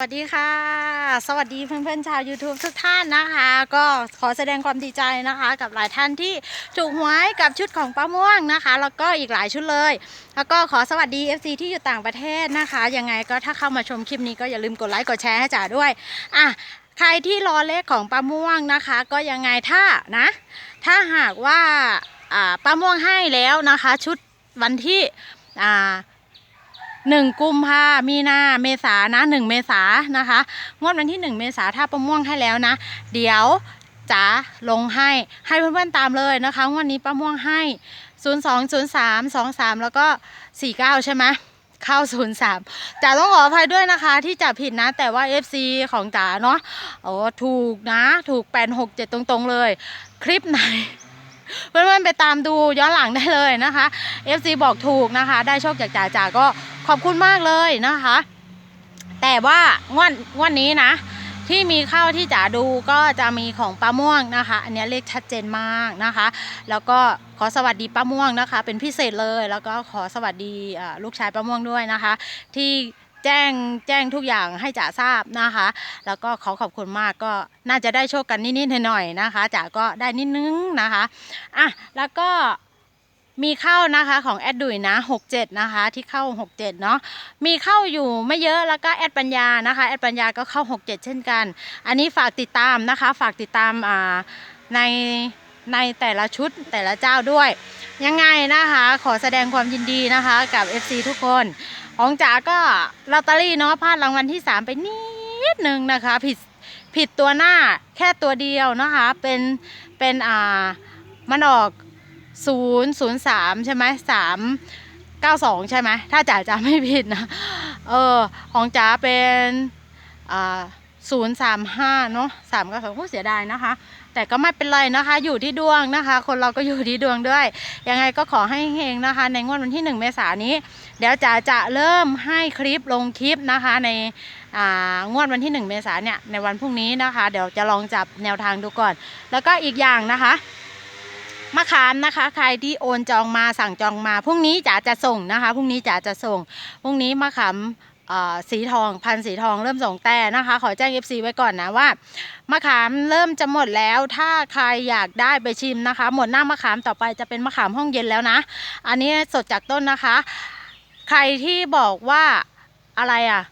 สวัสดีค่ะ สวัสดีเพื่อนๆชาว YouTube ทุกท่านนะคะ ก็ขอแสดงความดีใจนะคะ กับหลายท่านที่ถูกหวยกับชุดของป้าม่วงนะคะ แล้วก็อีกหลายชุดเลย แล้วก็ขอสวัสดี FC ที่อยู่ต่างประเทศนะคะยังไงก็ถ้าเข้ามาชมคลิปนี้ก็อย่าลืมกดไลค์กดแชร์ให้จ๋าด้วยอะใครที่รอเลขของป้าม่วงนะคะ ก็ยังไงถ้านะ ถ้าหากว่าอ่าป้าม่วงให้แล้วนะคะ ชุดวันที่อ่า หนึ่งกุมภามีนาเมษานะหนึ่งเมษานะคะงวดวันที่หนึ่งเมษาถ้าประม่วงให้แล้วนะ เดี๋ยวจ๋าลงให้ให้เพื่อนๆตามเลยนะคะงวดนี้ป้าม่วงให้ 0 2 0 3 2 3 แล้วก็ 49 ใช่ไหมเข้า 03จ๋าต้องขออภัยด้วยนะคะที่จ๋าผิดนะ แต่ว่า FC ของจ๋าเนาะโอ้ถูกนะถูก 8 6 7 ตรงๆเลย คลิปไหนเพื่อนๆไปตามดูย้อนหลังได้เลยนะคะ FC บอกถูกนะคะ ได้โชคจากจ๋าจ๋าก็ ขอบคุณมากเลยนะคะ แต่ว่างวดงวดนี้นะ ที่มีเข้าที่จ๋าดูก็จะมีของป้าม่วงนะคะ อันนี้เลขชัดเจนมากนะคะ แล้วก็ขอสวัสดีป้าม่วงนะคะ เป็นพิเศษเลย แล้วก็ขอสวัสดีลูกชายป้าม่วงด้วยนะคะ ที่แจ้งแจ้งทุกอย่างให้จ๋าทราบนะคะ แล้วก็ขอขอบคุณมากก็น่าจะได้โชคกันนิดๆหน่อยๆนะคะจ๋าก็ได้นิดนึงนะคะอะแล้วก็ มีเข้านะคะของแอดดุยนะ 67 นะคะ ที่เข้า 67 เนาะมีเข้าอยู่ไม่เยอะแล้วก็แอดปัญญานะคะแอดปัญญาก็เข้า 67 เช่นกัน อันนี้ฝากติดตามนะคะ ฝากติดตามในในแต่ละชุดแต่ละเจ้าด้วย ยังไงนะคะ ขอแสดงความยินดีนะคะ กับ FC ทุกคน ของจ๋าก็ลอตเตอรี่เนาะพลาดรางวัลที่ 3 ไปนิดนึงนะคะ ผิดผิดตัวหน้าแค่ตัวเดียวนะคะ เป็นเป็นอ่ามันออก 003ใช่ไหม3 92ใช่ไหมถ้าจ๋าจำไม่ผิดนะ เออ ของจ๋าเป็นอ่า035เนาะ3 9 2ผู้เสียดายนะคะ แต่ก็ไม่เป็นไรนะคะ อยู่ที่ดวงนะคะ คนเราก็อยู่ที่ดวงด้วย ยังไงก็ขอให้เฮงนะคะ ในงวดวันที่1เมษายนนี้ เดี๋ยวจ๋าจะเริ่มให้คลิปลงคลิปนะคะ ในงวดวันที่1เมษายนเนี่ยในวันพรุ่งนี้นะคะ เดี๋ยวจะลองจับแนวทางดูก่อน แล้วก็อีกอย่างนะคะ มะขามนะคะ ใครที่โอนจองมาสั่งจองมาพรุ่งนี้จ๋าจะส่งนะคะพรุ่งนี้จ๋าจะส่งพรุ่งนี้มะขามสีทองพันสีทองเริ่มส่งแต่นะคะ ขอแจ้ง FC ไว้ก่อนนะว่ามะขามเริ่มจะหมดแล้วถ้าใครอยากได้ไปชิมนะคะ หมดหน้ามะขามต่อไปจะเป็นมะขามห้องเย็นแล้วนะ อันนี้สดจากต้นนะคะ ใครที่บอกว่าอะไรอะ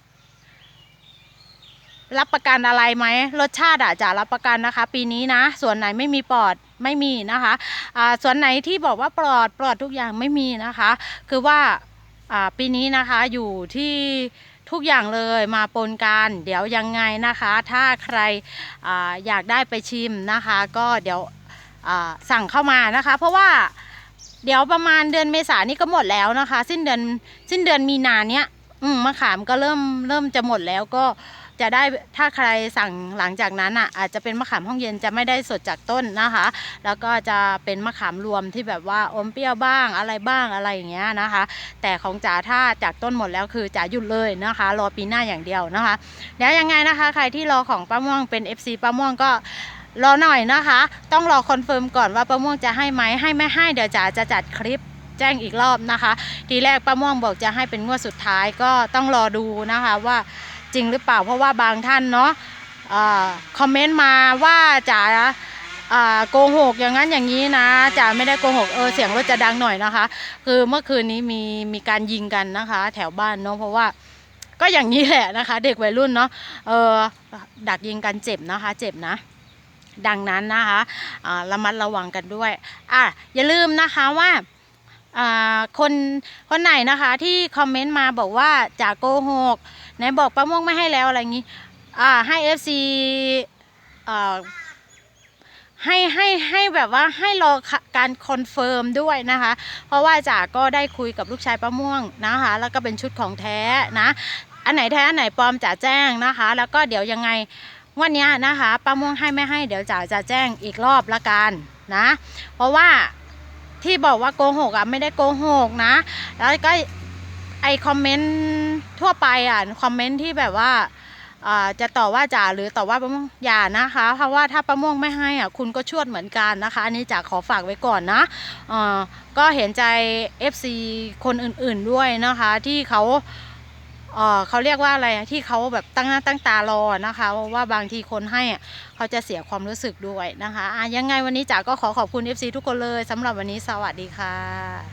รับประกันอะไรไหมรสชาติอะจะรับประกันนะคะ ปีนี้นะ ส่วนไหนไม่มีปอด ไม่มีนะคะส่วนไหนที่บอกว่าปลอดปลอดทุกอย่างไม่มีนะคะ คือว่าปีนี้นะคะอยู่ที่ทุกอย่างเลยมาปนกันเดี๋ยวยังไงนะคะ ถ้าใครออยากได้ไปชิมนะคะ ก็เดี๋ยวสั่งเข้ามานะคะ เพราะว่าเดี๋ยวประมาณเดือนเมษานี่ก็หมดแล้วนะคะ สิ้นเดือนสิ้นเดือนมีนาเนี้ยมมะขามก็เริ่มเริ่มจะหมดแล้วก็ จะได้ถ้าใครสั่งหลังจากนั้นอะอาจจะเป็นมะขามห้องเย็นจะไม่ได้สดจากต้นนะคะ แล้วก็จะเป็นมะขามรวมที่แบบว่าอมเปรี้ยวบ้างอะไรบ้างอะไรอย่างเงี้ยนะคะ แต่ของจ๋าถ้าจากต้นหมดแล้วคือจ๋าหยุดเลยนะคะ รอปีหน้าอย่างเดียวนะคะเดี๋ยวยังไงนะคะ ใครที่รอของป้าม่วงเป็น FC ป้าม่วงก็รอหน่อยนะคะ ต้องรอคอนเฟิร์มก่อนว่าป้าม่วงจะให้ไหมให้ไม่ให้เดี๋ยวจ๋าจะจัดคลิปแจ้งอีกรอบนะคะ ทีแรกป้าม่วงบอกจะให้เป็นงวดสุดท้ายก็ต้องรอดูนะคะว่า จริงหรือเปล่า เพราะว่าบางท่านเนาะอ่อคอมเมนต์มาว่าจ๋าโกหกอย่างนั้นอย่างนี้นะจ๋าไม่ได้โกหกเออเสียงรถจะดังหน่อยนะคะ คือเมื่อคืนนี้มีมีการยิงกันนะคะ แถวบ้านเนาะเพราะว่าก็อย่างนี้แหละนะคะ เด็กวัยรุ่นเนาะเออดักยิงกันเจ็บนะคะ เจ็บนะ ดังนั้นนะคะอ่าระมัดระวังกันด้วยอะอย่าลืมนะคะว่า คนคนไหนนะคะที่คอมเมนต์มาบอกว่าจ่าโกหกไหนบอกป้าม่วงไม่ให้แล้วอะไรอย่างนี้อ่าให้ FC อ่าให้ให้ให้แบบว่าให้รอการคอนเฟิร์มด้วยนะคะ เพราะว่าจ่าก็ได้คุยกับลูกชายป้าม่วงนะคะ แล้วก็เป็นชุดของแท้นะ อันไหนแท้อันไหนปลอมจ่าแจ้งนะคะ แล้วก็เดี๋ยวยังไงวันนี้นะคะป้าม่วงให้ไม่ให้เดี๋ยวจ่าจะแจ้งอีกรอบละกันนะ เพราะว่า ที่บอกว่าโกหกอะไม่ได้โกหกนะ แล้วก็ไอคอมเมนต์ทั่วไปอะคอมเมนต์ที่แบบว่าจะต่อว่าจ่าหรือต่อว่าประม่วงอย่านะคะ เพราะว่าถ้าประม่วงไม่ให้อะคุณก็ชวดเหมือนกันนะคะ อันนี้จ่าขอฝากไว้ก่อนนะอ่าก็เห็นใจ FC คนอื่นๆด้วยนะคะที่เขา เออเขาเรียกว่าอะไรที่เขาแบบตั้งหน้าตั้งตารอนะคะว่าบางทีคนให้เขาจะเสียความรู้สึกด้วยนะคะะยังไงวันนี้จ๋าก็ขอขอบคุณ FC ทุกคนเลยสำหรับวันนี้สวัสดีค่ะ